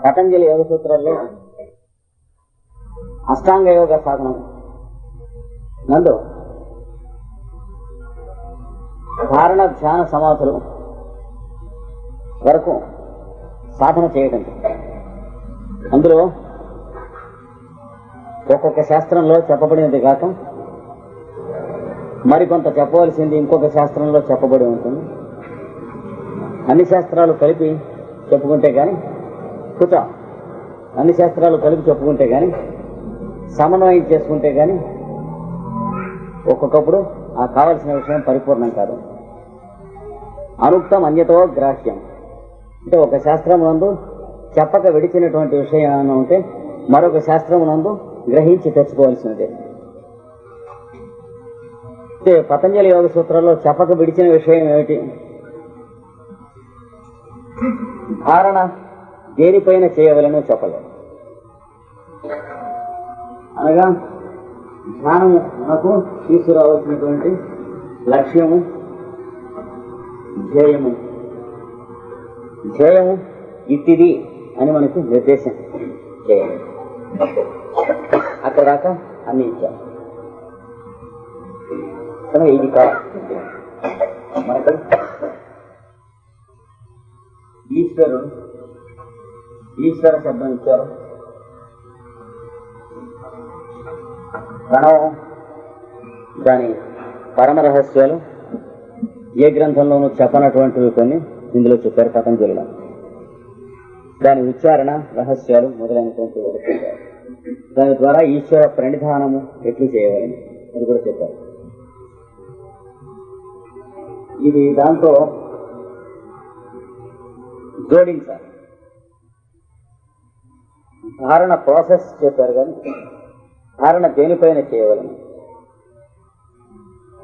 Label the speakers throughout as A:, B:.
A: పతంజలి యోగ సూత్రాల్లో అష్టాంగ యోగ సాధనం. నందు ధారణ ధ్యాన సమాధులు వరకు సాధన చేయడం అందులో ఒక్కొక్క శాస్త్రంలో చెప్పబడినది కాక మరికొంత చెప్పవలసింది ఇంకొక శాస్త్రంలో చెప్పబడి ఉంటుంది. అన్ని శాస్త్రాలు కలిపి చెప్పుకుంటే కానీ కుట అన్ని శాస్త్రాలు కలిపి చెప్పుకుంటే కానీ సమన్వయం చేసుకుంటే కానీ ఒక్కొక్కప్పుడు ఆ కావలసిన విషయం పరిపూర్ణం కాదు. అనుక్తం అన్యతో గ్రాహ్యం. అంటే ఒక శాస్త్రం చెప్పక విడిచినటువంటి విషయం ఏమైనా ఉంటే మరొక శాస్త్రం గ్రహించి తెచ్చుకోవాల్సినదే. అంటే పతంజలి యోగ సూత్రాల్లో చెప్పక విడిచిన విషయం ఏమిటి? ధారణ. దేనిపైన చేయవలనో చెప్పలేదు. అనగా ధ్యానము మనకు తీసుకురావాల్సినటువంటి లక్ష్యము ధ్యేయము. ధ్యేయము ఇట్టిది అని మనకు నిర్దేశం చేయాలి. అక్కడ దాకా అన్ని ఇచ్చారు ఇది కాదు. మనకు ఈశ్వరుడు ఈశ్వర శబ్దం ఇచ్చారు. ప్రణవం దాని పరమ రహస్యాలు ఏ గ్రంథంలోనూ చెప్పనటువంటివి కొన్ని ఇందులో చెప్పారు పతంజలిలో దాని ఉచ్చారణ రహస్యాలు మొదలైనటువంటి దాని ద్వారా ఈశ్వర ప్రణిధానము ఎట్లు చేయవలని అది కూడా చెప్పారు. ఇది దాంతో జోడించాలి. ధారణ ప్రాసెస్ చెప్పారు కానీ ధారణ దేనిపైన చేయవలం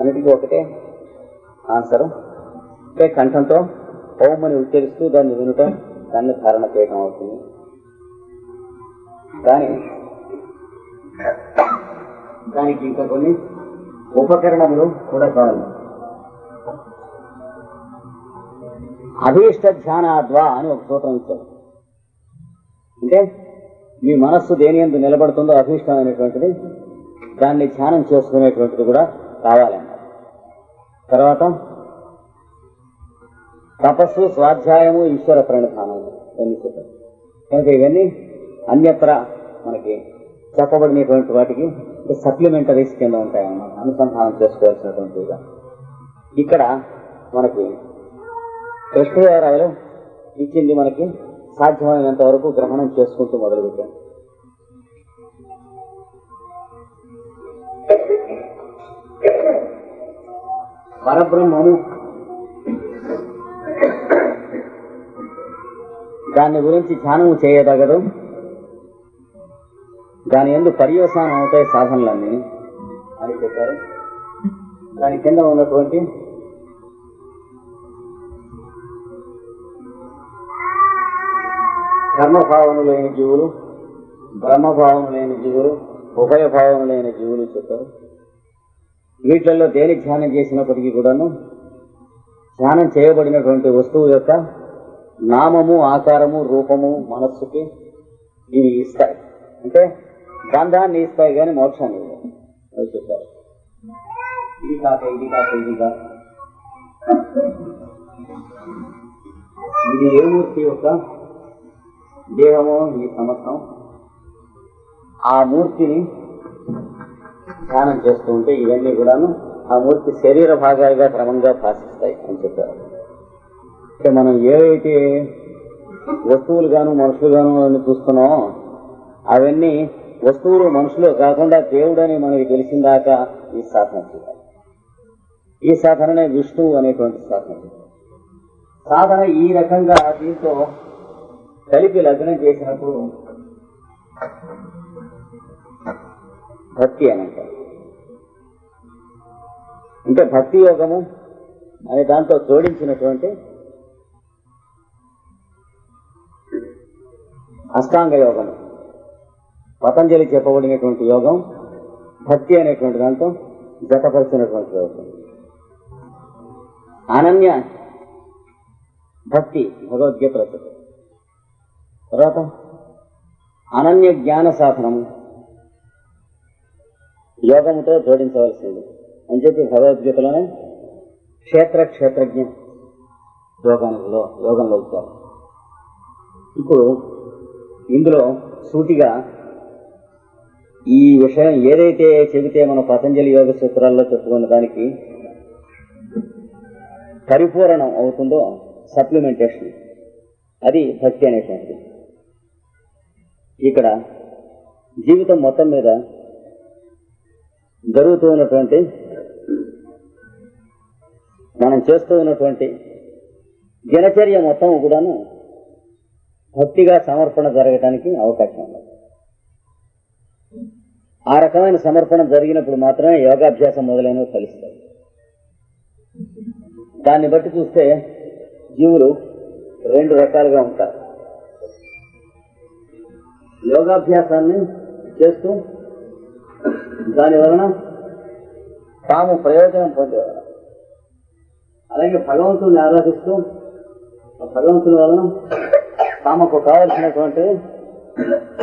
A: అన్నిటికీ ఒకటే ఆన్సరు. అంటే కంఠంతో హోమని ఉచ్చరిస్తూ దాన్ని వినటం దాన్ని ధారణ చేయడం అవుతుంది. కానీ దానికి ఇంకా కొన్ని ఉపకరణములు కూడా కావాలి. అభీష్ట ధ్యానాద్వా అని ఒక సూత్రం ఇచ్చారు. అంటే మీ మనస్సు దేని ఎందు నిలబడుతుందో అభీష్టమైనటువంటిది దాన్ని ధ్యానం చేసుకునేటువంటిది కూడా కావాలన్నారు తర్వాత తపస్సు స్వాధ్యాయము ఈశ్వర ప్రణిధానం ఇవన్నీ చెప్పారు. కనుక ఇవన్నీ అన్యత్ర మనకి చెప్పబడినటువంటి వాటికి సప్లిమెంటరీస్ కింద ఉంటాయన్నమాట అనుసంధానం చేసుకోవాల్సినటువంటి ఇక్కడ మనకి కృష్ణదేవరాయలు ఇచ్చింది మనకి సాధ్యమైనంత వరకు గ్రహణం చేసుకుంటూ మొదలుపెట్టాను. పరబ్రహ్మము దాని గురించి ధ్యానము చేయదగదు. దాని ఎందు పర్యవసానం అవుతాయి సాధనలన్నీ అని చెప్పారు. దాని కింద ఉన్నటువంటి కర్మభావం లేని జీవులు బ్రహ్మభావం లేని జీవులు ఉభయభావం లేని జీవులు చెప్పారు. వీటిల్లో దేని ధ్యానం చేసినప్పటికీ కూడాను ధ్యానం చేయబడినటువంటి వస్తువు యొక్క నామము ఆకారము రూపము మనస్సుకి ఇవి ఇస్తాయి. అంటే బంధాన్ని ఇస్తాయి కానీ మోక్షాన్ని ఇవ్వాలి చెప్పారు. ఇది కాక ఇది కాక ఇది కాక. ఇది ఏ మూర్తి యొక్క దేహము ఈ సమస్తం. ఆ మూర్తిని ధ్యానం చేస్తూ ఉంటే ఇవన్నీ కూడాను ఆ మూర్తి శరీర భాగాలుగా క్రమంగా భాషిస్తాయి అని చెప్పారు. అంటే మనం ఏవైతే వస్తువులు గాను మనుషులు గాను అని చూస్తున్నామో అవన్నీ వస్తువులు మనుషులు కాకుండా దేవుడని మనకి తెలిసిందాక ఈ సాధన చేయాలి. ఈ సాధననే విష్ణువు అనేటువంటి సాధన. సాధన ఈ రకంగా దీంతో కలిపి లగ్నం చేసినప్పుడు భక్తి అని అంటారు. అంటే భక్తి యోగము అనే దాంతో జోడించినటువంటి అష్టాంగ యోగము. పతంజలి చెప్పబడినటువంటి యోగం భక్తి అనేటువంటి దాంతో జతపరిచినటువంటి యోగం. అనన్య భక్తి భగవద్గీత రచన. తర్వాత అనన్య జ్ఞాన సాధనము. యోగముతో జోడించవలసింది. అని చెప్పి భగవద్గీతలోనే క్షేత్ర క్షేత్రజ్ఞ యోగంలో యోగంలో వచ్చారు ఇప్పుడు ఇందులో సూటిగా ఈ విషయం ఏదైతే చెబితే మన పతంజలి యోగ సూత్రాల్లో చెప్పుకున్న దానికి పరిపూరణం అవుతుందో సప్లిమెంటేషన్ అది భక్తి అనేటువంటిది. ఇక్కడ జీవితం మొత్తం మీద జరుగుతూ ఉన్నటువంటి మనం చేస్తూ ఉన్నటువంటి దినచర్య మొత్తం కూడాను భక్తిగా సమర్పణ జరగటానికి అవకాశం ఉంది. ఆ రకమైన సమర్పణ జరిగినప్పుడు మాత్రమే యోగాభ్యాసం మొదలైనవి కలుస్తాయి దాన్ని బట్టి చూస్తే జీవులు రెండు రకాలుగా ఉంటారు. యోగాభ్యాసాన్ని చేస్తూ దాని వలన తాము ప్రయోజనం పొందేవారు. అలాగే భగవంతుని ఆరాధిస్తూ ఆ భగవంతుని వలన తామకు కావలసినటువంటి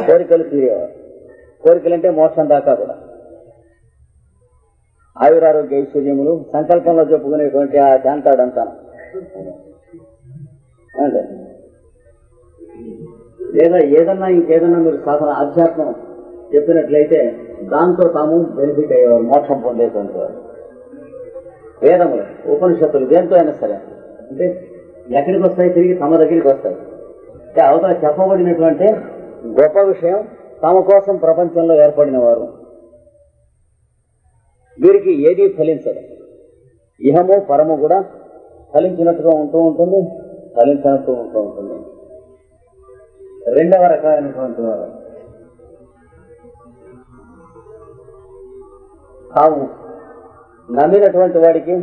A: కోరికలు తీరేవారు. కోరికలంటే మోక్షం దాకా కూడా. ఆయురారోగ్య ఐశ్వర్యములు సంకల్పంలో చెప్పుకునేటువంటి ఆ శాంతాడంతా అంటే లేదా ఏదన్నా ఇంకేదన్నా మీరు సాధన ఆధ్యాత్మం చెప్పినట్లయితే దాంతో తాము బెనిఫిట్ అయ్యేవారు మోక్షం పొందేటువంటి వారు. వేదములు ఉపనిషత్తులు దేంతో అయినా సరే. అంటే ఎక్కడికి వస్తాయి? తిరిగి తమ దగ్గరికి వస్తాయి. అంటే అవతల చెప్పబడినటువంటి గొప్ప విషయం తమ కోసం ప్రపంచంలో ఏర్పడిన వారు వీరికి ఏది ఫలించదు. ఇహము పరము కూడా ఫలించినట్టుగా ఉంటూ ఉంటుంది ఫలించినట్టు ఉంటూ ఉంటుంది. రెండవ రకమైనటువంటి వారు. తాము నమ్మినటువంటి వాడికి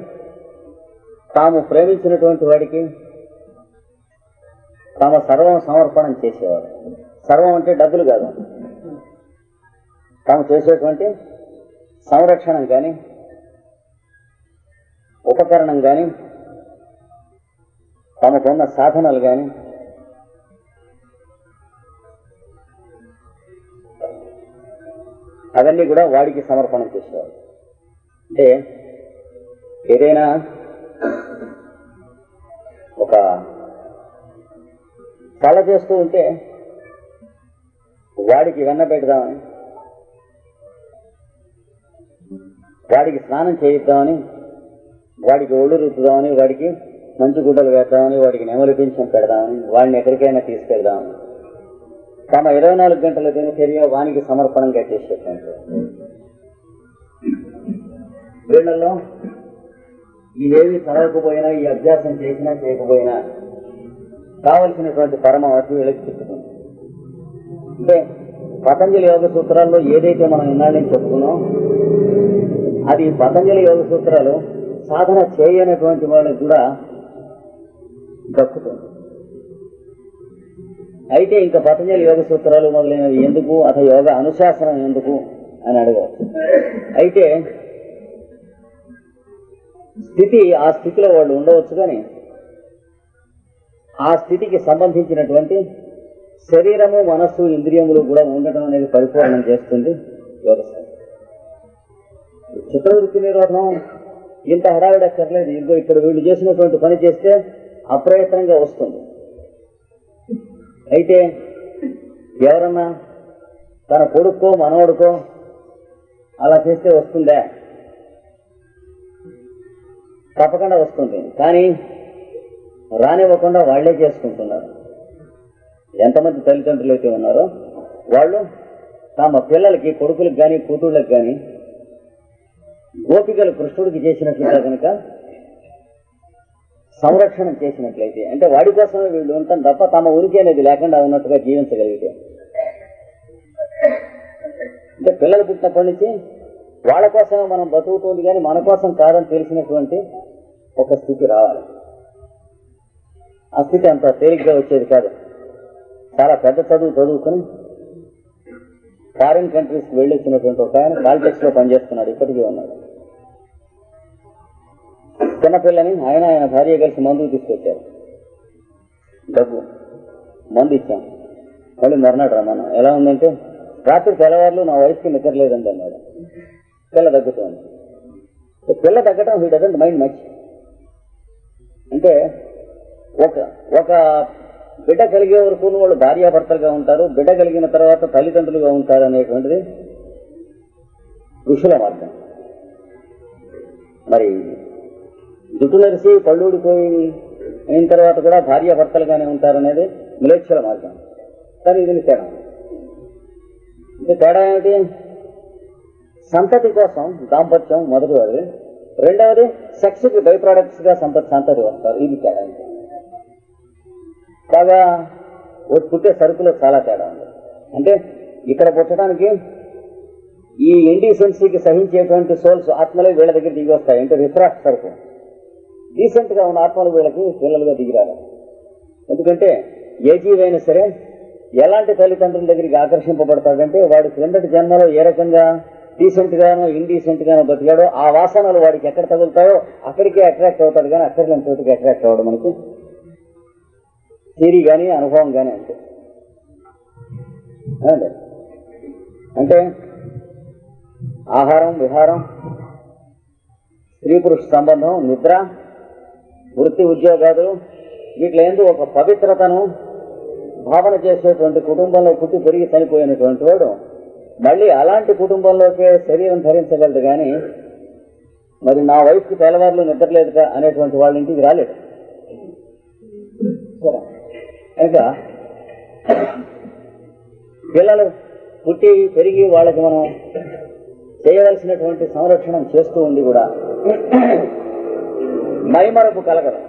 A: తాము ప్రేమించినటువంటి వాడికి తమ సర్వం సమర్పణం చేసేవారు. సర్వం అంటే డబ్బులు కాదు. తాము చేసేటువంటి సంరక్షణం కానీ ఉపకరణం కానీ తమకున్న సాధనలు కానీ అవన్నీ కూడా వాడికి సమర్పణం చేసేవాడు. అంటే ఏదైనా ఒక కళ చేస్తూ ఉంటే వాడికి వెన్న పెడదామని వాడికి స్నానం చేయిద్దామని వాడికి ఒళ్ళు రుద్దుదామని వాడికి మంచు గుడ్డలు వేద్దామని వాడికి నెమలి పింఛం పెడదామని వాడిని ఎక్కడికైనా తీసుకెళ్దామని. తమ ఇరవై నాలుగు గంటల దినచర్య వానికి సమర్పణంగా చేసేటువంటి వీళ్ళల్లో ఇవేవి చదవకపోయినా ఈ అభ్యాసం చేసినా చేయకపోయినా కావలసినటువంటి పరమావధి వీళ్ళకి చిక్కుతుంది అంటే పతంజలి యోగ సూత్రాల్లో ఏదైతే మనం ఇన్నాళ్ళని చెప్పుకున్నాం అది పతంజలి యోగ సూత్రాలు సాధన చేయనటువంటి వాళ్ళకి కూడా దక్కుతుంది. అయితే ఇంకా పతంజలి యోగ సూత్రాలు మొదలైనవి ఎందుకు? అత యోగ అనుశాసనం ఎందుకు? అని అడగవచ్చు. అయితే స్థితి ఆ స్థితిలో వాళ్ళు ఉండవచ్చు కానీ ఆ స్థితికి సంబంధించినటువంటి శరీరము మనస్సు ఇంద్రియములు కూడా ఉండటం అనేది పరిపూర్ణం చేస్తుంది యోగ చిత్రవృత్తి నిర్వహణం నిరోధం ఇంత హడావిడక్కర్లేదు ఇదిగో ఇక్కడ వీళ్ళు చేసినటువంటి పని చేస్తే అప్రయత్నంగా వస్తుంది. అయితే ఎవరన్నా తన కొడుకో మనవడుకో అలా చేస్తే వస్తుందా? తప్పకుండా వస్తుంది. కానీ రానివ్వకుండా వాళ్ళే చేసుకుంటున్నారు. ఎంతమంది తల్లిదండ్రులు అయితే ఉన్నారో వాళ్ళు తమ పిల్లలకి కొడుకులకు కానీ కూతుళ్ళకి కానీ గోపికలు కృష్ణుడికి చేసినట్లుగా కనుక సంరక్షణ చేసినట్లయితే అంటే వాడి కోసమే వీళ్ళు ఉంటాం తప్ప తమ ఉనికి అనేది లేకుండా ఉన్నట్టుగా జీవించగలిగితే. అంటే పిల్లలు పుట్టినప్పటి నుంచి వాళ్ళ కోసమే మనం బతుకుతుంది కానీ మన కోసం కాదని తెలిసినటువంటి ఒక స్థితి రావాలి. ఆ స్థితి అంత తేలిగ్గా వచ్చేది కాదు. చాలా పెద్ద చదువు చదువుకుని ఫారిన్ కంట్రీస్కి వెళ్ళి వచ్చినటువంటి ఒక ఆయన పాలిటిక్స్లో లో పనిచేస్తున్నాడు ఇప్పటికీ ఉన్నాడు. చిన్నపిల్లని ఆయన ఆయన భార్య కలిసి మందుకు తీసుకొచ్చారు. డబ్బు మందు ఇచ్చాం. మళ్ళీ మర్నాడు రమ్మన్నా. ఎలా ఉందంటే రాత్రి తెల్లవారులు నా వయసుకి నిద్రలేదండి అన్నాడు. పిల్ల తగ్గుతుంది. పిల్ల తగ్గటం హీ డజంట్ మైండ్ మచ్. అంటే ఒక ఒక బిడ్డ కలిగే వరకు వాళ్ళు భార్యాభర్తలుగా ఉంటారు. బిడ్డ కలిగిన తర్వాత తల్లిదండ్రులుగా ఉంటారు అనేటువంటిది ఋషుల మార్గం. మరి జుట్టు నరిసి అయిన తర్వాత కూడా భార్యాభర్తలుగానే ఉంటారనేది మిలేచ్ఛల మార్గం. కానీ ఇది తేడా. ఇది తేడా ఏమిటి? సంతతి కోసం దాంపత్యం మొదటిది రెండవది సెక్స్కి బై ప్రొడక్ట్స్గా సంపత్ సంతతి వస్తారు. ఇది తేడా బాగా పుట్టే సరుకులో చాలా తేడా ఉంది. అంటే ఇక్కడ పుట్టడానికి ఈ ఇండీసెన్సీకి సహించేటువంటి సోల్స్ ఆత్మలే వీళ్ళ దగ్గర దిగి వస్తాయి. అంటే రిఫ్రాక్ట్ సరుకు. డీసెంట్గా ఉన్న ఆత్మలు వీళ్ళకి పిల్లలుగా దిగిరారు. ఎందుకంటే ఏ జీవైనా సరే ఎలాంటి తల్లిదండ్రుల దగ్గరికి ఆకర్షింపబడతాడంటే వాడి క్రిందటి జన్మలో ఏ రకంగా డీసెంట్ గానో ఇండీసెంట్ గానో బతికాడో ఆ వాసనలు వాడికి ఎక్కడ తగులుతాయో అక్కడికే అట్రాక్ట్ అవుతాడు. కానీ అక్కడ లేని చోటుకి అట్రాక్ట్ అవ్వడం మనకి థీరీ కానీ అనుభవం కానీ అంతే. అంటే ఆహారం విహారం స్త్రీ పురుష సంబంధం నిద్ర వృత్తి ఉద్యోగాలు వీటిలో ఏందో ఒక పవిత్రతను భావన చేసేటువంటి కుటుంబంలో పుట్టి పెరిగి చనిపోయినటువంటి వాడు. మళ్ళీ అలాంటి కుటుంబంలోకే శరీరం ధరించగలదు కానీ మరి నా వయసుకి తెల్లవారులు నిద్రలేదు అనేటువంటి వాళ్ళ ఇంటికి రాలేడు. ఇంకా పిల్లలు పుట్టి పెరిగి వాళ్ళకి మనం చేయవలసినటువంటి సంరక్షణం చేస్తూ ఉండి కూడా మైమరపు కలగదు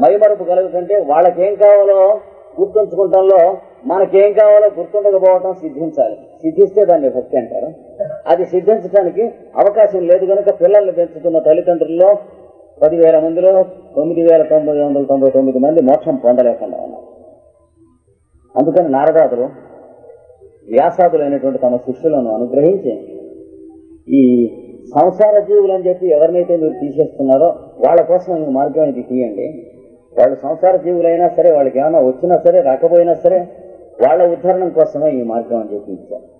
A: మైమరపు కలుగుతుంటే వాళ్ళకేం కావాలో గుర్తుంచుకుంటంలో మనకేం కావాలో గుర్తుండకపోవటం సిద్ధించాలి. సిద్ధిస్తే దాన్ని భక్తి అంటారు. అది సిద్ధించడానికి అవకాశం లేదు కనుక పిల్లల్ని పెంచుతున్న తల్లిదండ్రుల్లో పదివేల మందిలో తొమ్మిది వేల తొమ్మిది వందల తొంభై తొమ్మిది మంది మోక్షం పొందలేకుండా ఉన్నారు. అందుకని నారదాదులు వ్యాసాదులైనటువంటి తమ శిష్యులను అనుగ్రహించి ఈ సంసార జీవులు అని చెప్పి ఎవరినైతే మీరు తీసేస్తున్నారో వాళ్ళ కోసం ఈ మార్గం ఇది తీయండి. వాళ్ళు సంసార జీవులైనా సరే వాళ్ళకి ఏమైనా వచ్చినా సరే రాకపోయినా సరే వాళ్ళ ఉద్ధరణం కోసమే ఈ మార్గం అని చెప్పి ఇచ్చారు.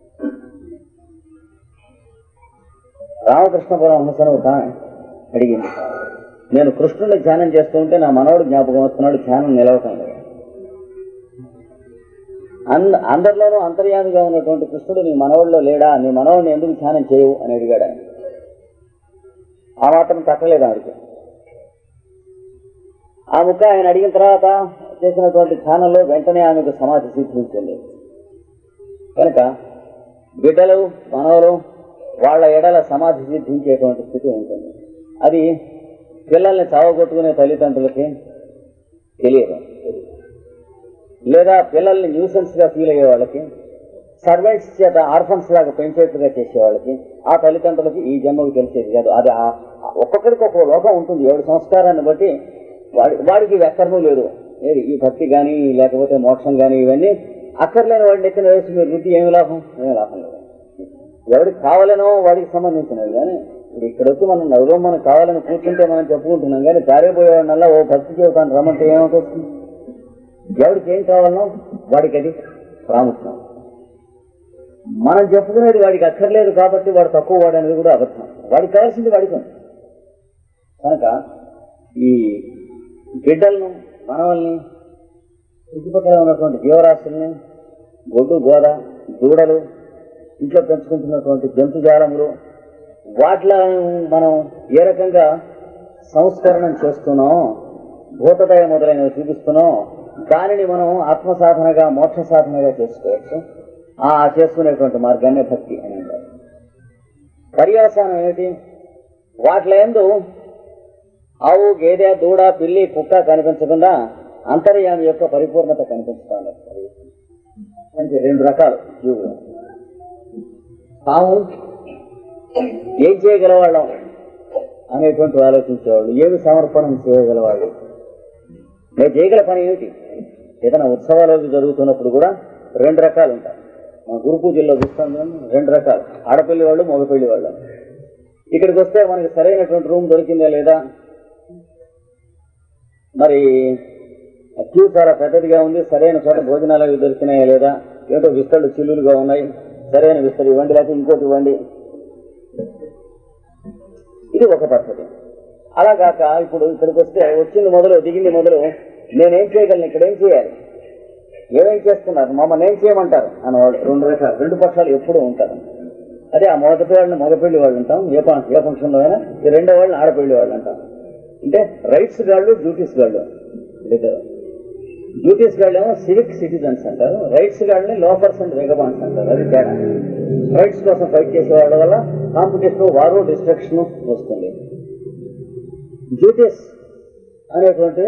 A: రామకృష్ణ పరమహంసను ఒక అడిగింది. నేను కృష్ణుని ధ్యానం చేస్తూ ఉంటే నా మనవడు జ్ఞాపకం వస్తున్నాడు ధ్యానం నిలవటం లేదు. అంద అందరిలోనూ అంతర్యామిగా ఉన్నటువంటి కృష్ణుడు నీ మనవుల్లో లేడా? నీ మనవుడిని ఎందుకు ధ్యానం చేయవు? అని అడిగాడు ఆ మాత్రం తట్టలేదు ఆవిడకి. ఆ ముక్క ఆయన అడిగిన తర్వాత చేసినటువంటి ధ్యానంలో వెంటనే ఆమెకు సమాధి సిద్ధించింది కనుక బిడ్డలు మనవలు వాళ్ళ ఎడల సమాధి సిద్ధించేటువంటి స్థితి ఉంటుంది. అది పిల్లల్ని చావగొట్టుకునే తల్లిదండ్రులకి తెలియదు. లేదా పిల్లల్ని న్యూసెన్స్గా ఫీల్ అయ్యే వాళ్ళకి సర్వెంట్స్ చేత ఆర్ఫన్స్ లాగా పెంచేట్టుగా చేసే వాళ్ళకి ఆ తల్లిదండ్రులకి ఈ జన్మకు తెలిసేది కాదు. అది ఆ- ఒక్కొక్కడికి ఒక లోపం ఉంటుంది. ఏడు సంస్కారాన్ని బట్టి వాడి వాడికి వెక్కర్మూ లేదు. ఏది ఈ భక్తి కానీ లేకపోతే మోక్షం కానీ ఇవన్నీ అక్కర్లేని వాడిని ఎక్కిన వయసు మీరు వృత్తి ఏమి లాభం? ఏమి లాభం లేదు. ఎవరికి కావాలనో వాడికి సంబంధించినవి కానీ ఇప్పుడు ఇక్కడ వచ్చి మనం నలుగురు మనకు కావాలని కూర్చుంటే మనం చెప్పుకుంటున్నాం. కానీ జారిపోయేవాడినల్లా ఓ భక్తి జీవితాన్ని రమ్మంటే ఏమవుతుంది ఎవరికి ఏం కావాలనో వాడికి అది ప్రాముఖ్యం. మనం చెప్పుకునేది వాడికి అక్కర్లేదు కాబట్టి వాడు తక్కువ వాడు అనేది కూడా అబద్ధం. వాడికి కావాల్సింది వాడికి. కనుక ఈ బిడ్డలను మనవల్ని చుట్టుపక్కల ఉన్నటువంటి జీవరాశుల్ని గొడ్డు గోద దూడలు ఇంట్లో పెంచుకుంటున్నటువంటి జంతుజాలములు వాటిలో మనం ఏ రకంగా సంస్కరణం చేస్తున్నాం? భూతదయ మొదలైనవి చూపిస్తున్నాం. దానిని మనం ఆత్మ సాధనగా మోక్ష సాధనగా చేసుకోవచ్చు. ఆ చేసుకునేటువంటి మార్గాన్ని భక్తి అని అంటారు. పర్యవసానం ఏమిటి? వాటిలో ఎందుకు ఆవు గేదె దూడ పిల్లి కుక్క కనిపించకుండా అంతర్యామి యొక్క పరిపూర్ణత కనిపించాలి అంటే రెండు రకాలు జీవులు. తాము ఏం చేయగలవాళ్ళం అనేటువంటి ఆలోచించేవాళ్ళు ఏమి సమర్పణం చేయగలవాళ్ళు? నేను చేయగల పని ఏమిటి? ఏదైనా ఉత్సవాలు జరుగుతున్నప్పుడు కూడా రెండు రకాలు ఉంటాయి. మా గురు పూజల్లో చూస్తాం రెండు రకాలు. ఆడపల్లి వాళ్ళు మగపల్లి వాళ్ళు. ఇక్కడికి వస్తే మనకి సరైనటువంటి రూమ్ దొరికిందా లేదా? మరి క్యూ చాలా పెద్దదిగా ఉంది. సరైన చోట భోజనాలు అవి దొరికినాయా లేదా? ఏంటో విస్తళ్ళు చిల్లులుగా ఉన్నాయి. సరైన విస్తలు ఇవ్వండి లేకపోతే ఇంకోటి ఇవ్వండి. ఇది ఒక పద్ధతి. అలా కాక ఇప్పుడు ఇక్కడికి వస్తే వచ్చింది మొదలు దిగింది మొదలు. నేనేం చేయగలను? ఇక్కడ ఏం చేయాలి? ఏమేం చేస్తున్నారు? మమ్మల్ని ఏం చేయమంటారు? అనేవాళ్ళు రెండు రకాలు రెండు పక్షాలు ఎప్పుడూ ఉంటారు. అదే ఆ మొదటి వాళ్ళని మగపెళ్ళి వాళ్ళు అంటాం ఏ ఏ ఫంక్షన్లో అయినా ఈ రెండో వాళ్ళని ఆడపెళ్ళి వాళ్ళు అంటాం. అంటే రైట్స్ గాళ్ళు డ్యూటీస్ గాళ్ళు. ఇద్దరు డ్యూటీస్ గాళ్ళు ఏమో సివిక్ సిటిజన్స్ అంటారు. రైట్స్ గాళ్ళని లోపర్స్ అండ్ వెగబాన్స్ అంటారు. అది తేడా. రైట్స్ కోసం ఫైట్ చేసే వాళ్ళ వల్ల కాంపిటీషన్ వారు డిస్ట్రక్షన్ వస్తుంది. డ్యూటీస్ అనేటువంటి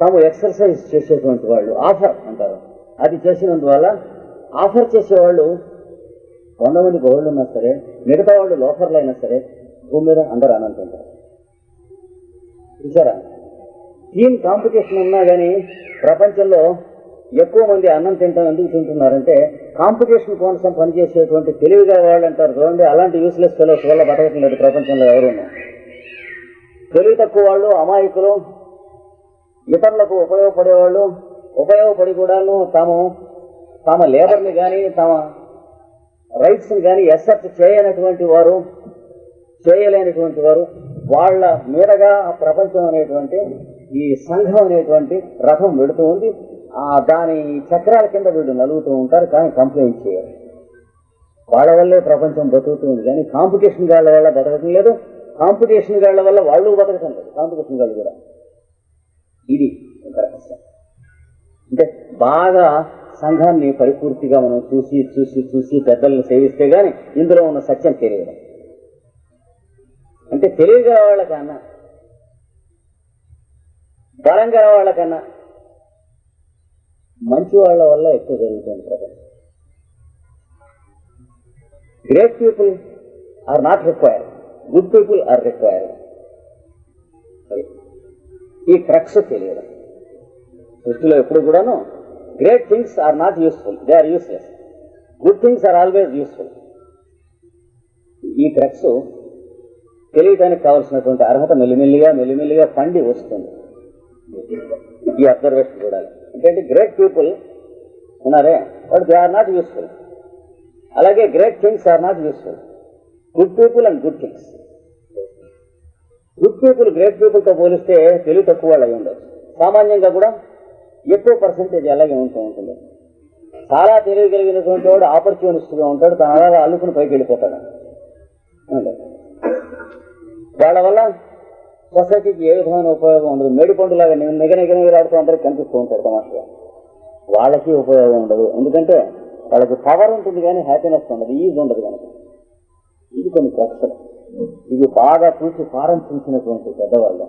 A: తాము ఎక్సర్సైజ్ చేసేటువంటి వాళ్ళు ఆఫర్ అంటారు. అది చేసినందువల్ల ఆఫర్ చేసేవాళ్ళు వంద మంది గౌళ్ళు ఉన్నా సరే మిగతా వాళ్ళు లోఫర్లు అయినా సరే భూమి మీద అందరూ అనంటుంటారు చూసారా టీమ్ కాంపిటీషన్ ఉన్నా కానీ ప్రపంచంలో ఎక్కువ మంది అన్నం తింటాం ఎందుకు తింటున్నారంటే కాంపిటీషన్ కోసం పనిచేసేటువంటి తెలివిగా వాళ్ళు అంటారు చూడండి అలాంటి యూస్లెస్ ఫెలోస్ వల్ల బతకటం లేదు ప్రపంచంలో ఎవరున్నా. తెలివి తక్కువ వాళ్ళు అమాయకులు ఇతరులకు ఉపయోగపడేవాళ్ళు ఉపయోగపడి కూడాను తాము తమ లేబర్ని కానీ తమ రైట్స్ని కానీ ఎస్సెప్ట్ చేయనటువంటి వారు చేయలేనటువంటి వారు వాళ్ళ మీదగా ఆ ప్రపంచం అనేటువంటి ఈ సంఘం అనేటువంటి రథం వెడుతూ ఉంది. ఆ దాని చక్రాల కింద వీళ్ళు నలుగుతూ ఉంటారు కానీ కంప్లైంట్ చేయరు. వాళ్ళ వల్లే ప్రపంచం బతుకుతూ ఉంది. కానీ కాంపిటీషన్ గాళ్ళ వల్ల బతకటం లేదు. కాంపిటీషన్ గాళ్ళ వల్ల వాళ్ళు బతకటం లేదు. కాంపిటీషన్ గాళ్ళు కూడా. ఇది రహస్యం. అంటే బాగా సంఘాన్ని పరిపూర్తిగా మనం చూసి చూసి చూసి పెద్దలను సేవిస్తే గాని ఇందులో ఉన్న సత్యం తెలియదు. అంటే తెలివిగా వాళ్ళకన్నా బలం గల వాళ్ళకన్నా మంచి వాళ్ళ వల్ల ఎక్కువ జరుగుతుంది ప్రపంచం great people are not required good people are required ఈ క్రక్స్ తెలియదు. సృష్టిలో ఎప్పుడు కూడాను great things are not useful they are useless good things are always useful ఈ క్రక్స్ తెలియటానికి కావలసినటువంటి అర్హత మెల్లిమెల్లిగా మెల్లిమెల్లిగా పండి వస్తుంది. ఈ అబ్జర్వేషన్ చూడాలి. అంటే గ్రేట్ పీపుల్ ఉన్నారే? But they are not useful అలాగే great things are not useful good people and good things good people great పీపుల్తో పోలిస్తే తెలివి తక్కువ వాళ్ళు అయి ఉండొచ్చు. సామాన్యంగా కూడా ఎక్కువ పర్సెంటేజ్ అలాగే ఉంటూ ఉంటుంది. చాలా తెలివి కలిగినటువంటి వాడు ఆపర్చునిస్ట్గా ఉంటాడు. తన అలా అల్లుకుని పైకి వెళ్ళిపోతాడు. వాళ్ళ వల్ల సొసైటీకి ఏ విధమైన ఉపయోగం ఉండదు. మేడిపండులాగా నిగ నిగ నిగరాడుతూ అందరూ కనిపిస్తూ ఉంటారు తమాషగా. వాళ్ళకి ఉపయోగం ఉండదు. ఎందుకంటే వాళ్ళకి పవర్ ఉంటుంది కానీ హ్యాపీనెస్ ఉండదు. ఈజ్ ఉండదు కనుక. ఇది కొన్ని ప్రశ్నలు. ఇవి బాగా చూసి ఫారం చూసినటువంటి పెద్దవాళ్ళు.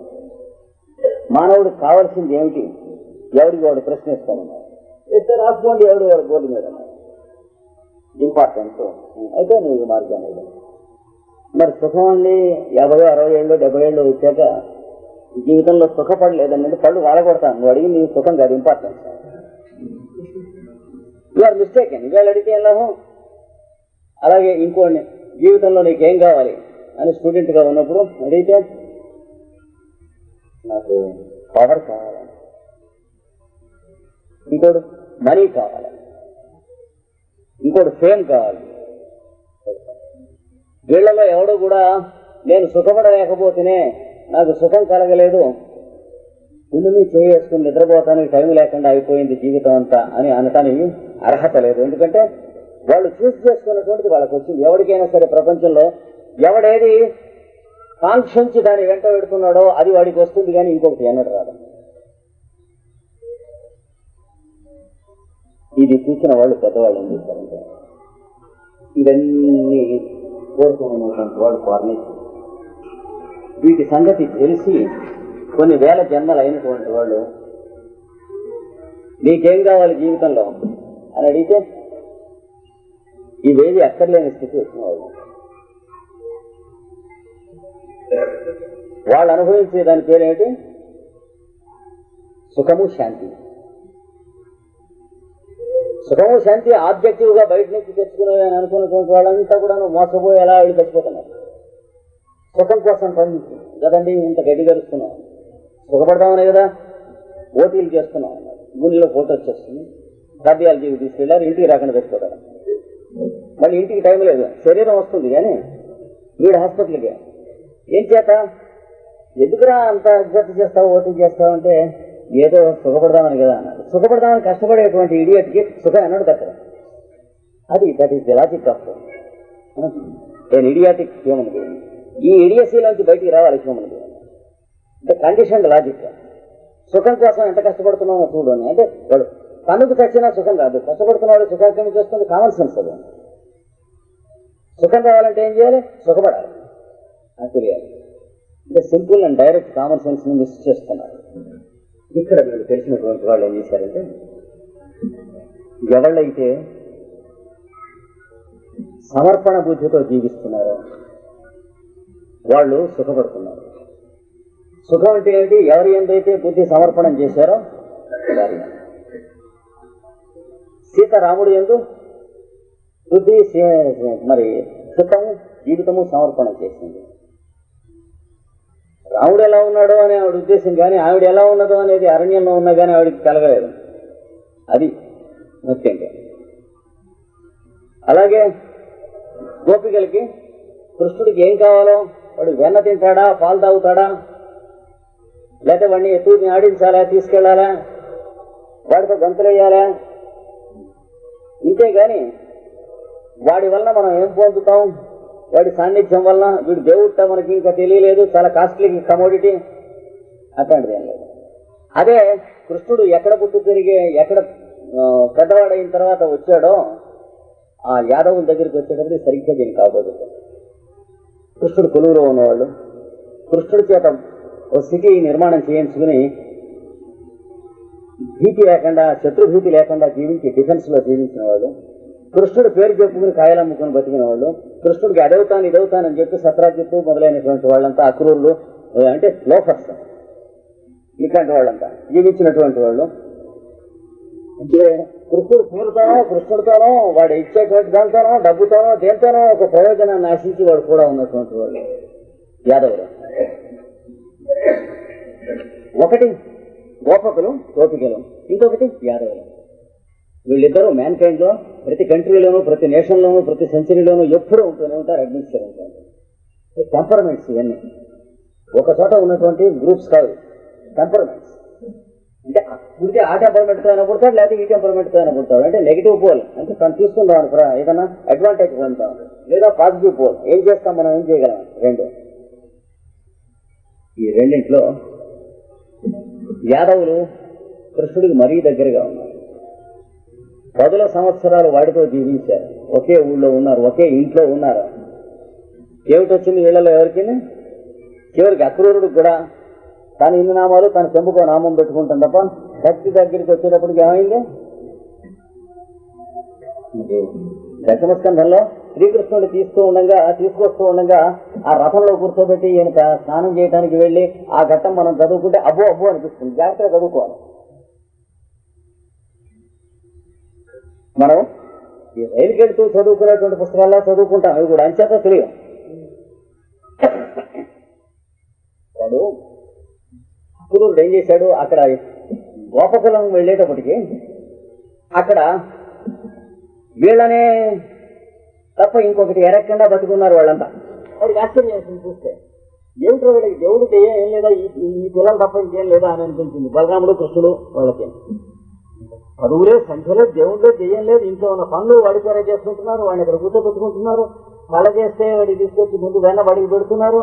A: మానవుడు కావాల్సింది ఏమిటి? ఎవరికి వాడు ప్రశ్నిస్తామన్నారు ఇస్తే రాసుకోండి ఎవడు వాడు బోర్డు మీద. ఇంపార్టెన్స్ అయితే నువ్వు మార్గం లేదు మరి సుఖం అండి యాభై అరవై ఏళ్ళు డెబ్బై ఏళ్ళు వచ్చాక జీవితంలో సుఖపడలేదండి పళ్ళు వాడగొడతాను. నువ్వు అడిగి నీ సుఖం కాదు ఇంపార్టెన్స్ యూఆర్ మిస్టేక్ అండి ఇవాళ అడిగితే ఏం లాభం? అలాగే ఇంకోటి జీవితంలో నీకేం కావాలి అని స్టూడెంట్గా ఉన్నప్పుడు అడిగితే నాకు పవర్ కావాలి. ఇంకోడు మనీ కావాలి. ఇంకోటి ఫేమ్ కావాలి. వీళ్ళలో ఎవడు కూడా నేను సుఖపడలేకపోతేనే నాకు సుఖం కలగలేదు. ముందు మీ చేసుకుని నిద్రపోవటానికి టైం లేకుండా అయిపోయింది జీవితం అంతా అని అనటానికి అర్హత లేదు. ఎందుకంటే వాళ్ళు చూసి చేసుకున్నటువంటిది వాళ్ళకి వచ్చింది. ఎవరికైనా సరే ప్రపంచంలో ఎవడేది కాంక్షించి దాన్ని వెంట పెడుతున్నాడో అది వాడికి వస్తుంది కానీ ఇంకొకటి ఎన్నడు రాదు. ఇది చూసిన వాళ్ళు పెద్దవాళ్ళు ఇవన్నీ కోరుకున్నటువంటి వాడు ఫార్మేషన్ వీటి సంగతి తెలిసి కొన్ని వేల జన్మలు అయినటువంటి వాళ్ళు నీకేం కావాలి జీవితంలో? అని అడిగితే ఇవేవి అక్కర్లేని స్థితి వచ్చిన వాళ్ళు. వాళ్ళు అనుభవించే దాని పేరేమిటి? సుఖము శాంతి. సుఖము శాంతి ఆబ్జెక్టివ్గా బయట నుంచి తెచ్చుకునే అని అనుకున్నటువంటి వాళ్ళంతా కూడా మోసపోయి ఎలా వెళ్ళి తెచ్చిపోతున్నారు. సుఖం కోసం పని కదండి ఇంత గడ్డి గడుస్తున్నాం. సుఖపడదామనే కదా ఓటీలు చేస్తున్నాం. గుండెలో ఫోటో వచ్చేస్తుంది. కార్డియాలజీ తీసుకెళ్ళారు ఇంటికి రాకుండా తెచ్చిపోతారు మళ్ళీ ఇంటికి టైం లేదు. శరీరం వస్తుంది కానీ వీడు హాస్పిటల్కి. ఏం చేత? ఎందుకురా అంత అగ్జర్ట్ చేస్తావు ఓటీ చేస్తావు అంటే ఏదో సుఖపడదామని కదా అన్నాడు సుఖపడదామని కష్టపడేటువంటి ఇడియట్కి సుఖం అన్నాడు దక్కదు అది that is the logic of నేను ఇడియాటిక్ హ్యూమన్ బీయింగ్ ఈ ఇడియసీలోంచి బయటికి రావాలి హ్యూమన్ బీయింగ్ అంటే కండిషన్ లాజిక్ సుఖం కోసం ఎంత కష్టపడుతున్నామో చూడు అని. అంటే వాడు కనుకు చచ్చినా సుఖం రాదు కష్టపడుతున్నవాడు సుఖాగ్రహం చేస్తుంది కామన్ సెన్స్ అది. సుఖం రావాలంటే ఏం చేయాలి? సుఖపడాలి. అది తెలియాలి. అంటే సింపుల్ అండ్ డైరెక్ట్ కామన్ సెన్స్ని మిస్ చేస్తున్నారు. ఇక్కడ వీళ్ళు తెలిసినటువంటి వాళ్ళు ఏం చేశారంటే ఎవళ్ళైతే సమర్పణ బుద్ధితో జీవిస్తున్నారో వాళ్ళు సుఖపడుతున్నారు. సుఖం అంటే ఏంటి ఎవరు ఎందైతే బుద్ధి సమర్పణం చేశారో సీతారాముడు సీత రాముడు ఎందు బుద్ధి మరి సుఖము జీవితము సమర్పణ చేసింది. ఆవిడ ఎలా ఉన్నాడో అనే ఆవిడ ఉద్దేశం కానీ ఆవిడ ఎలా ఉన్నదో అనేది అరణ్యంలో ఉన్నా కానీ ఆవిడకి కలగలేదు. అది ముఖ్యంగా. అలాగే గోపికలకి కృష్ణుడికి ఏం కావాలో వాడు వెన్న తింటాడా పాలు తాగుతాడా లేకపోతే వాడిని ఎత్తుని ఆడించాలా తీసుకెళ్ళాలా వాడితో గంతులేయాలా? ఇంతే కానీ వాడి వలన మనం ఏం పొందుతాం? వాడి సాన్నిధ్యం వల్ల వీడు దేవుడు మనకి ఇంకా తెలియలేదు చాలా కాస్ట్లీ కమోడిటీ అట్లాంటిది ఏం లేదు. అదే కృష్ణుడు ఎక్కడ పుట్టు తిరిగి ఎక్కడ పెద్దవాడైన తర్వాత వచ్చాడో ఆ యాదవుల దగ్గరికి వచ్చేటప్పుడు సరిగ్గా దీన్ని కాబోదు కృష్ణుడు కొలువులో ఉన్నవాళ్ళు కృష్ణుడి చేత ఓ సిటీ నిర్మాణం చేయించుకుని భీతి లేకుండా శత్రుభీతి లేకుండా జీవించి డిఫెన్స్లో జీవించిన వాళ్ళు కృష్ణుడు పేరు చెప్పుకుని కాయలమ్ముకుని బతికిన వాళ్ళు కృష్ణుడికి అడవుతాను ఇదవుతానని చెప్పి సత్రాజిత్తు మొదలైనటువంటి వాళ్ళంతా అక్రూరులు అంటే లోఫర్స్. ఇట్లాంటి వాళ్ళంతా. జీవించినటువంటి వాళ్ళు. అంటే కృష్ణుడు పేరుతోనో కృష్ణుడితోనో వాడు ఇచ్చేటువంటి దాంతోనో డబ్బుతోనో దేనితోనో ఒక ప్రయోజనాన్ని ఆశించి వాడు కూడా ఉన్నటువంటి వాళ్ళు యాదవులు ఒకటి గోపకులు గోపికలు ఇంకొకటి యాదవులు. వీళ్ళిద్దరూ మ్యాన్ కైండ్లో ప్రతి కంట్రీలోనూ ప్రతి నేషన్ లోనూ ప్రతి సెంచరీలోనూ ఎప్పుడూ ఉంటూనే ఉంటారు అడ్మినిస్టర్ ఉంటారు. టెంపర్మెంట్స్ ఇవన్నీ. ఒక చోట ఉన్నటువంటి గ్రూప్స్ కాదు టెంపర్మెంట్స్ అంటే ఉంటే ఆ టెంపర్మెంట్తో అయినా పుడతాడు లేకపోతే ఈ టెంపర్మెంట్తో అయినా పుడతాడు. అంటే నెగిటివ్ పోల్ అంటే తను తీసుకుందాం అనుకురా ఏదైనా అడ్వాంటేజ్ పొందుతాం. లేదా పాజిటివ్ పోల్ ఏం చేస్తాం మనం ఏం చేయగలం? రెండు. ఈ రెండింట్లో యాదవులు కృష్ణుడికి మరీ దగ్గరగా ఉన్నారు. పదుల సంవత్సరాలు వాడితో జీవించారు. ఒకే ఊళ్ళో ఉన్నారు ఒకే ఇంట్లో ఉన్నారు. ఏమిటొచ్చింది వీళ్ళలో ఎవరికి చివరికి అక్రూరుడికి కూడా తన ఇన్ని నామాలు తన చెంపుకో నామం పెట్టుకుంటాం తప్ప భక్తి దగ్గరికి వచ్చేటప్పటికి ఏమైంది? దశమస్కంధంలో శ్రీకృష్ణుడు తీస్తూ ఉండగా తీసుకొస్తూ ఉండగా ఆ రథంలో కూర్చోబెట్టి ఈయన స్నానం చేయడానికి వెళ్ళి ఆ ఘట్టం మనం చదువుకుంటే అబ్బో అబ్బో అనిపిస్తుంది. జాగ్రత్తగా చదువుకోవాలి. మనం ఈ రైలుకి వెళ్తూ చదువుకునేటువంటి పుస్తకాల్లో చదువుకుంటాం. అవి కూడా అంచేత తెలియదు వాడు అక్రూరుడు ఏం చేశాడు? అక్కడ గోపకులం వెళ్ళేటప్పటికి అక్కడ వీళ్ళనే తప్ప ఇంకొకటి ఎరక్కుండా బతుకున్నారు వాళ్ళంతా. వాడికి ఆశ్చర్యం చూస్తే. ఏమిటో వీళ్ళకి? దేవుడు ఏం లేదా? ఈ కులం తప్ప ఇంకేం లేదా అని అనిపించింది. బలరాముడు కృష్ణుడు వాళ్ళకి. పరువులే సంఖ్యలో దేవుళ్ళే చేయం లేదు ఇంట్లో ఉన్న పనులు వాడి పేరే చేసుకుంటున్నారు వాడిని ఇక్కడ కూర్చోబెట్టుకుంటున్నారు. కళ చేస్తే వాడికి తీసుకొచ్చి ముందు వెన్న వాడికి పెడుతున్నారు.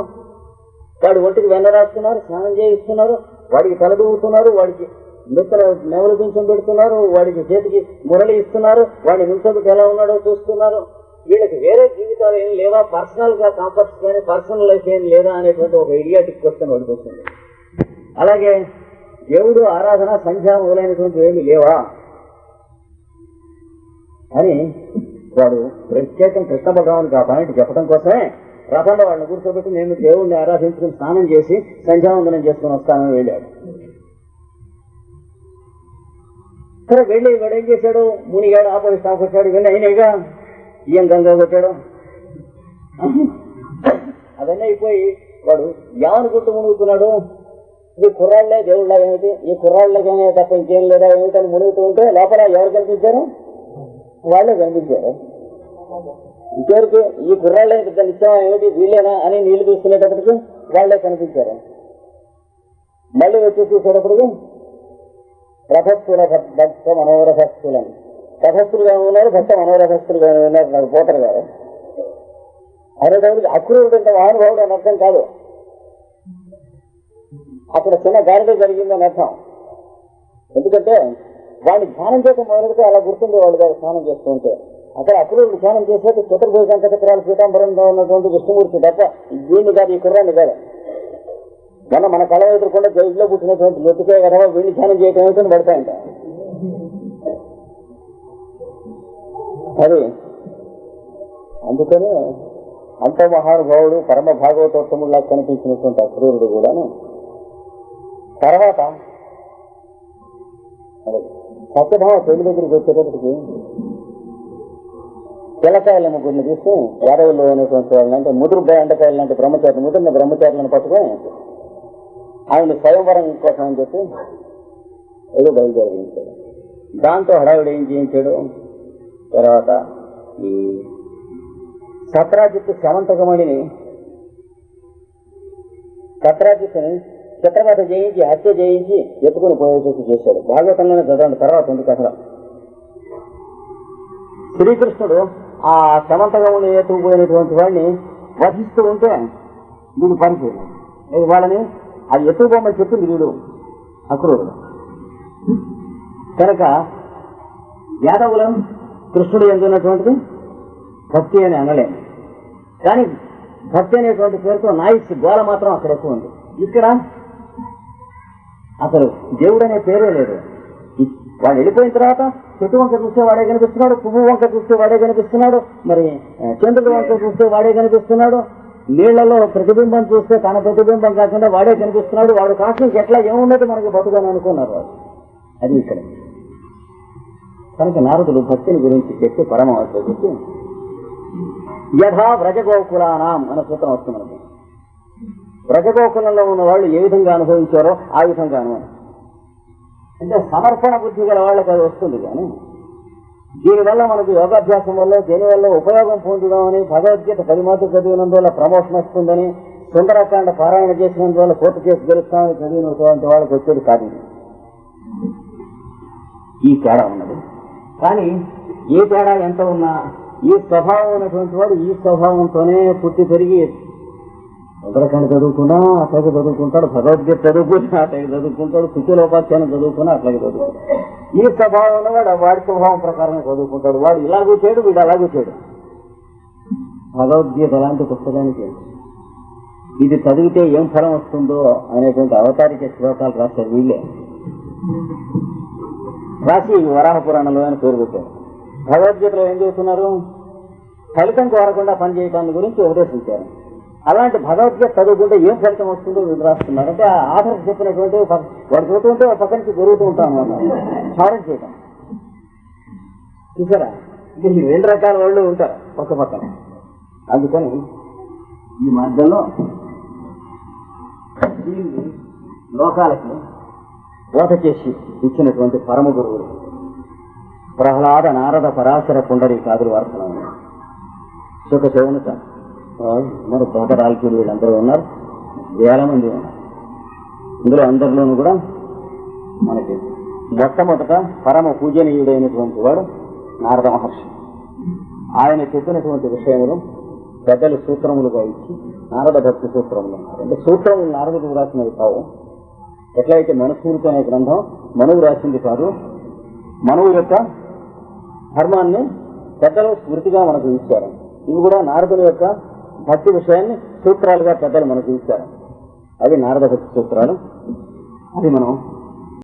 A: వాడి ఒంటికి వెన్న రాస్తున్నారు స్నానం చేయిస్తున్నారు వాడికి తల దూవుతున్నారు వాడికి నిద్ర నెమలు పింఛం పెడుతున్నారు వాడికి చేతికి మురళి ఇస్తున్నారు వాడిని నిమిషంకి ఎలా ఉన్నాడో చూస్తున్నారు. వీళ్ళకి వేరే జీవితాలు ఏం లేవా? పర్సనల్గా కంఫర్ట్స్ కానీ పర్సనల్ లైఫ్ ఏం లేదా అనేటువంటి ఒక ఇడియాటిక్ క్వశ్చన్ వాడికి అలాగే దేవుడు ఆరాధన సంధ్యా మొదలైనటువంటి ఏమి లేవా? అని వాడు ప్రత్యేకం కృష్ణ బలరామునికి ఆ పాయింట్ చెప్పడం కోసమే. రథంలో వాళ్ళని కూర్చోబెట్టి నేను దేవుడిని ఆరాధించుకుని స్నానం చేసి సంధ్యావందనం చేసుకుని వస్తానని వెళ్ళాడు. సరే వెళ్ళి వాడు ఏం చేశాడు? మునిగాడు ఆపోయి స్టాప్ కొట్టాడు వెళ్ళి అయినాయిగా? ఏం గంగా కొట్టాడు? అవన్నీ అయిపోయి వాడు యావని గుట్టు మునుగుతున్నాడు. ఈ కుర్రాళ్ళే దేవుళ్ళ ఏమిటి? ఈ కుర్రాళ్ళకేమే తప్ప ఇంకేం లేదా? ఏమిటని మునుగుతూ ఉంటే లోపల ఎవరు కనిపించారు? వాళ్ళే కనిపించారు ఇంకెవరికి ఈ కుర్రాళ్ళే పెద్ద నిత్యం ఏమిటి వీళ్ళేనా అని నీళ్ళు తీసుకునేటప్పటికి వాళ్ళే కనిపించారు. మళ్ళీ వచ్చి చూసేటప్పటికి రథస్థుల భక్త మనోరథస్థులని. రథస్థులుగా ఉన్నారు భక్త మనోరథస్థులుగా ఉన్నారు నాకు పోతారు గారు. అనేటప్పటికి అక్రూరుడు అంటే మహానుభావుడు అని అర్థం కాదు. అక్కడ చిన్న గారిడే జరిగిందని అర్థం. ఎందుకంటే వాడిని ధ్యానం చేయడం మొదలెడితే అలా గుర్తుంది వాళ్ళు గారు స్నానం చేస్తూ ఉంటే అక్కడ అప్పుడు ధ్యానం చేసేది చతుర్భుజ చక్రాలు పీతాంబరంలో ఉన్నటువంటి విష్ణుమూర్తి తప్ప వీడిని కాదు ఈ కుర్రాన్ని కాదు. మన మన కళ ఎదుర్కొంటే జైల్లో పుట్టినటువంటి లొట్టుకే కదా వీళ్ళు ధ్యానం చేయటం ఏమిటని పడతాయంట అది. అందుకని అంత మహానుభావుడు పరమ భాగవతోత్తములా కనిపించినటువంటి అక్రూరుడు కూడాను. తర్వాత పచ్చభావ పెళ్ళి దగ్గరికి వచ్చేటప్పటికి పిల్లకాయలను కొన్ని తీసి యాదవుల్లో అనేటువంటి వాళ్ళని అంటే ముదురు బెండకాయలు అంటే బ్రహ్మచారులు ముదిరిన బ్రహ్మచారులను పట్టుకొని ఆయన స్వయంవరం కోసం అని చెప్పి ఏదో బయలుదేరించాడు దాంతో హడావిడి ఏం చేయించాడు? తర్వాత ఈ సత్రాజిత్తు శమంతకమణిని సత్రాజిత్తుని చిత్రపథ చేయించి హత్య చేయించి ఎత్తుకుని పోయేటట్టు చేశాడు. భాగవతంలోనే చదవండి తర్వాత ఉంది కథలో శ్రీకృష్ణుడు ఆ సమంతగముని ఎత్తుకుపోయినటువంటి వాడిని వధిస్తూ ఉంటే వీడు పరిచయం వాళ్ళని అది ఎత్తుకుపోమని చెప్పింది వీడు అక్రూరుడు. కనుక యాదవులం కృష్ణుడు ఎందున్నటువంటిది భక్తి అని అనలేము కానీ భక్తి అనేటువంటి పేరుతో నాయస్ గోళ మాత్రం అక్కడ ఎక్కువ ఉంది. ఇక్కడ అసలు దేవుడు అనే పేరే లేదు. వాడు వెళ్ళిపోయిన తర్వాత చెట్టు వంక చూస్తే వాడే కనిపిస్తున్నాడు పువ్వు వంక చూస్తే వాడే కనిపిస్తున్నాడు మరి చంద్రుడు వంక చూస్తే వాడే కనిపిస్తున్నాడు నీళ్ళలో ప్రతిబింబం చూస్తే తన ప్రతిబింబం కాకుండా వాడే కనిపిస్తున్నాడు వాడు కాస్త ఎట్లా ఏమున్నది మనకి బతుకని అనుకున్నారు వాడు. అది ఇక్కడ. కనుక నారదుడు భక్తిని గురించి చెప్పి పరమావస్థ చెప్పి యథా వ్రజగోకులానాం అనే సూత్రం వస్తుంది మనకి. వ్రజగోకులంలో ఉన్న వాళ్ళు ఏ విధంగా అనుభవించారో ఆ విధంగా అనుభవం. అంటే సమర్పణ బుద్ధి గల వాళ్ళకి అది వస్తుంది కానీ దీనివల్ల మనకు యోగాభ్యాసం వల్ల దీనివల్ల ఉపయోగం పొందుదామని భగవద్గీత పది మాటలు చదివినందువల్ల ప్రమోషన్ వస్తుందని సుందరకాండ పారాయణ చేసినందువల్ల కోర్టు కేసు గెలుస్తామని చదివినటువంటి వాళ్ళకి వచ్చేది కాదు. ఈ తేడా ఉన్నది. కానీ ఏ తేడా ఎంత ఉన్నా ఈ స్వభావం ఉన్నటువంటి వాడు ఈ స్వభావంతోనే పుట్టి పెరిగి ఉత్తరాఖండ్ చదువుకున్నా అట్లాగే చదువుకుంటాడు. భగవద్గీత చదువుకున్నా అట్లాగే చదువుకుంటాడు. శుచిలోపాఖ్యానం చదువుకున్నా అట్లాగే చదువుకుంటాడు. ఈ స్వభావం వాడు వాడి స్వభావం ప్రకారం చదువుకుంటాడు. వాడు ఇలాగూ చేయడు వీడు అలాగూ చేయడు. భగవద్గీత లాంటి పుస్తకానికి ఇది చదివితే ఏం ఫలం వస్తుందో అనేటువంటి అవతారిక శ్లోకాలు రాశారు వీళ్ళే. రాసి వరాహ పురాణంలో అని పేరు పెట్టారు. భగవద్గీతలో ఏం చేస్తున్నారు? ఫలితం కోరకుండా పనిచేయటాన్ని గురించి ఉపదేశించారు. అలాంటి భగవద్గీత చదువుకుంటే ఏం ఫలితం వస్తుందో వీళ్ళు రాస్తున్నారు అంటే ఆధార్ చెప్పినటువంటి వాడు చదువుతుంటే ఒక పక్క నుంచి జరుగుతూ ఉంటాను అన్నమాట హారం చేయటం. చూసారా? రెండు రకాల వాళ్ళు ఉంటారు ఒక పక్కన. అందుకని ఈ మధ్యలో దీన్ని లోకాలకి బోధ చేసి ఇచ్చినటువంటి పరమ గురువులు. ప్రహ్లాద నారద పరాశర పుండరి కాదులు వారసనం సుఖ శౌనక మరి తోటరాలకీడు వీళ్ళందరూ ఉన్నారు. వేల మంది ఉన్నారు. ఇందులో అందరిలోనూ కూడా మనకి మొట్టమొదట పరమ పూజనీయుడైనటువంటి వాడు నారద మహర్షి. ఆయన చెప్పినటువంటి విషయంలో పెద్దలు సూత్రములుగా ఇచ్చి నారద భక్తి సూత్రములు ఉన్నారు అంటే సూత్రములు నారదుడు రాసినవి కావు. ఎట్లయితే మనస్ఫూర్తి అనే గ్రంథం మనువు రాసింది కాదు మనువు యొక్క ధర్మాన్ని పెద్దలు స్మృతిగా మనకు ఇచ్చారు. ఇవి కూడా నారదుని యొక్క భక్తి విషయాన్ని సూత్రాలుగా పెద్దలు మనకు ఇచ్చారు. అవి నారద భక్తి సూత్రాలు. అది మనం